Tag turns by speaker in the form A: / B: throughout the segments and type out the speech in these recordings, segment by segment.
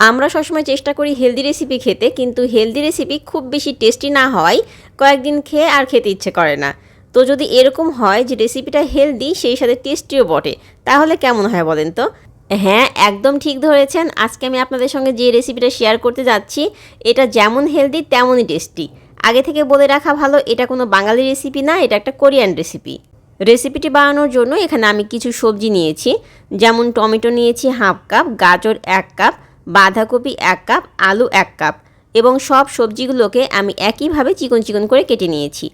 A: আমরা সবসময় চেষ্টা করি হেলদি রেসিপি খেতে, কিন্তু হেলদি রেসিপি খুব বেশি টেস্টি না হওয়ায় কয়েকদিন খেয়ে আর খেতে ইচ্ছে করে না। তো যদি এরকম হয় যে রেসিপিটা হেলদি সেই সাথে টেস্টিও বটে, তাহলে কেমন হয় বলেন তো? হ্যাঁ একদম ঠিক ধরেছেন। আজকে আমি আপনাদের সঙ্গে যে রেসিপিটা শেয়ার করতে যাচ্ছি, এটা যেমন হেলদি তেমনই টেস্টি আগে থেকে বলে রাখা ভালো, এটা কোনো বাঙালি রেসিপি না, এটা একটা কোরিয়ান রেসিপি রেসিপিটি বানানোর জন্য এখানে আমি কিছু সবজি নিয়েছি, যেমন টমেটো নিয়েছি হাফ কাপ, গাজর এক কাপ বাঁধাকপি এক কাপ, আলু এক কাপ এবং সব সবজিগুলোকে আমি একইভাবে চিকন চিকন করে কেটে নিয়েছি।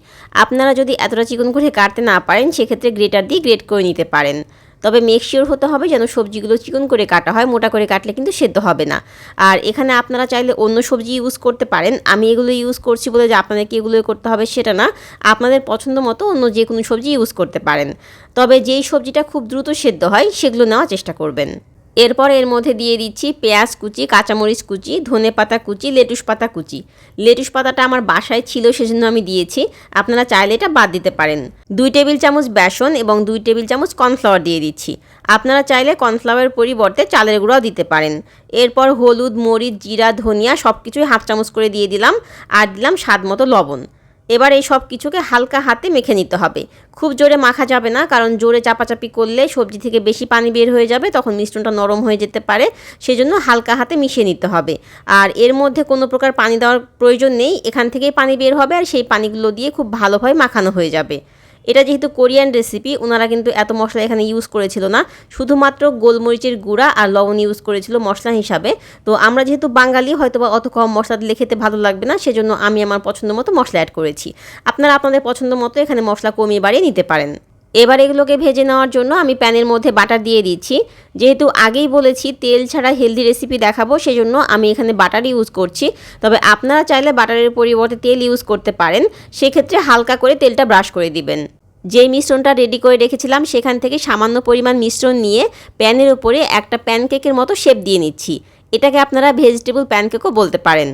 A: আপনারা যদি এতটা চিকন করে কাটতে না পারেন, সেক্ষেত্রে গ্রেটার দিয়ে গ্রেট করে নিতে পারেন। তবে মেকশিওর হতে হবে যেন সবজিগুলো চিকন করে কাটা হয়, মোটা করে কাটলে কিন্তু সেদ্ধ হবে না। আর এখানে আপনারা চাইলে অন্য সবজি ইউজ করতে পারেন। আমি এগুলো ইউজ করছি বলে যে আপনাদেরকে এগুলো করতে হবে সেটা না। আপনাদের পছন্দ মতো অন্য যে কোনো সবজি ইউজ করতে পারেন। তবে যেই সবজিটা খুব দ্রুত সেদ্ধ হয়, সেগুলো নেওয়ার চেষ্টা করবেন। এরপর এর মধ্যে দিয়ে দিচ্ছি পেঁয়াজ কুচি, কাঁচামরিচ কুচি, ধনে পাতা কুচি, লেটুস পাতা কুচি। লেটুস পাতাটা আমার বাসায় ছিল সেজন্য আমি দিয়েছি। আপনারা চাইলে এটা বাদ দিতে পারেন। দুই টেবিল চামচ বেসন এবং দুই টেবিল চামচ কর্নফ্লাওয়ার দিয়ে দিচ্ছি। আপনারা চাইলে কর্নফ্লাওয়ারের পরিবর্তে চালের গুঁড়াও দিতে পারেন। এরপর হলুদ, মরিচ, জিরা, ধনিয়া সব কিছুই হাফ চামচ করে দিয়ে দিলাম। আর দিলাম স্বাদ মতো লবণ। এবার এই সব কিছুকে হালকা হাতে মেখে নিতে হবে। খুব জোরে মাখা যাবে না, কারণ জোরে চাপাচাপি করলে সবজি থেকে বেশি পানি বের হয়ে যাবে, তখন মিশ্রণটা নরম হয়ে যেতে পারে, সেজন্য হালকা হাতে মিশিয়ে নিতে হবে। আর এর মধ্যে কোনো প্রকার পানি দেওয়ার প্রয়োজন নেই, এখান থেকেই পানি বের হবে আর সেই পানিগুলো দিয়ে খুব ভালোভাবে মাখানো হয়ে যাবে। এটা যেহেতু কোরিয়ান রেসিপি ওনারা কিন্তু এত মশলা এখানে ইউজ করেছিল না। শুধুমাত্র গোলমরিচের গুঁড়া আর লবণ ইউজ করেছিল মশলা হিসাবে। তো আমরা যেহেতু বাঙালি হয়তো বা অত কম মশলা দিলে খেতে ভালো লাগবে না, সেজন্য আমি আমার পছন্দ মতো মশলা অ্যাড করেছি। আপনারা আপনাদের পছন্দ মতো এখানে মশলা কমিয়ে বাড়িয়ে নিতে পারেন। এবার এগুলোকে ভেজে নেওয়ার জন্য আমি প্যানের মধ্যে বাটার দিয়ে দিচ্ছি। যেহেতু আগেই বলেছি তেল ছাড়া হেলদি রেসিপি দেখাবো, সেজন্য আমি এখানে বাটার ইউজ করছি। তবে আপনারা চাইলে বাটারের পরিবর্তে তেল ইউজ করতে পারেন, সেক্ষেত্রে হালকা করে তেলটা ব্রাশ করে দিবেন। যেই মিশ্রণটা রেডি করে রেখেছিলাম, সেখান থেকে সামান্য পরিমাণ মিশ্রণ নিয়ে প্যানের উপরে একটা প্যানকেকের মতো শেপ দিয়ে নিচ্ছি। এটাকে আপনারা ভেজিটেবল প্যানকেকও বলতে পারেন।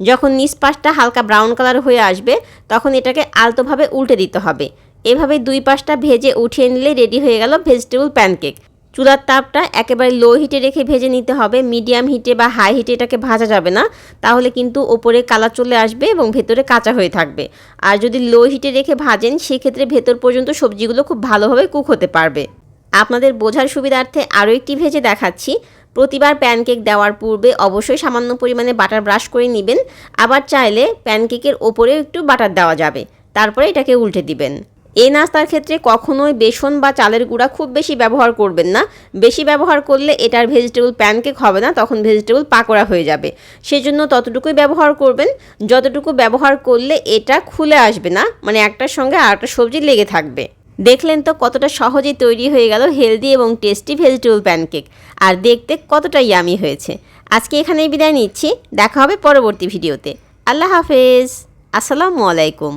A: যখন নিচ পাশটা হালকা ব্রাউন কালার হয়ে আসবে, তখন এটাকে আলতোভাবে উল্টে দিতে হবে। এভাবে দুই পাশটা ভেজে উঠিয়ে নিলে রেডি হয়ে গেল ভেজিটেবল প্যানকেক চুলার তাপটা একেবারে লো হিটে রেখে ভেজে নিতে হবে। মিডিয়াম হিটে বা হাই হিটে এটাকে ভাজা যাবে না। তাহলে কিন্তু ওপরে কালার চলে আসবে এবং ভেতরে কাঁচা হয়ে থাকবে। আর যদি লো হিটে রেখে ভাজেন, সেক্ষেত্রে ভেতর পর্যন্ত সবজিগুলো খুব ভালোভাবে কুক হতে পারবে। আপনাদের বোঝার সুবিধার্থে আরও একটি ভেজে দেখাচ্ছি। প্রতিবার প্যানকেক দেওয়ার পূর্বে অবশ্যই সামান্য পরিমাণে বাটার ব্রাশ করে নেবেন। আবার চাইলে প্যানকেকের ওপরেও একটু বাটার দেওয়া যাবে। তারপরে এটাকে উল্টে দিবেন। এই নাস্তার ক্ষেত্রে কখনোই বেসন বা চালের গুঁড়া খুব বেশি ব্যবহার করবেন না। বেশি ব্যবহার করলে এটার ভেজিটেবল প্যানকেক হবে না, তখন ভেজিটেবল পাকোড়া হয়ে যাবে। সেজন্য ততটুকুই ব্যবহার করবেন। যতটুকু ব্যবহার করলে এটা খুলে আসবে না মানে একটার সঙ্গে আরেকটা সবজি লেগে থাকবে। দেখলেন তো কতটা সহজেই তৈরি হয়ে গেল হেলদি এবং টেস্টি ভেজিটেবল প্যানকেক আর দেখতে কতটা ইয়ামি হয়েছে। আজকে এখানেই বিদায় নিচ্ছি। দেখা হবে পরবর্তী ভিডিওতে। আল্লাহ হাফেজ। আসসালামু আলাইকুম।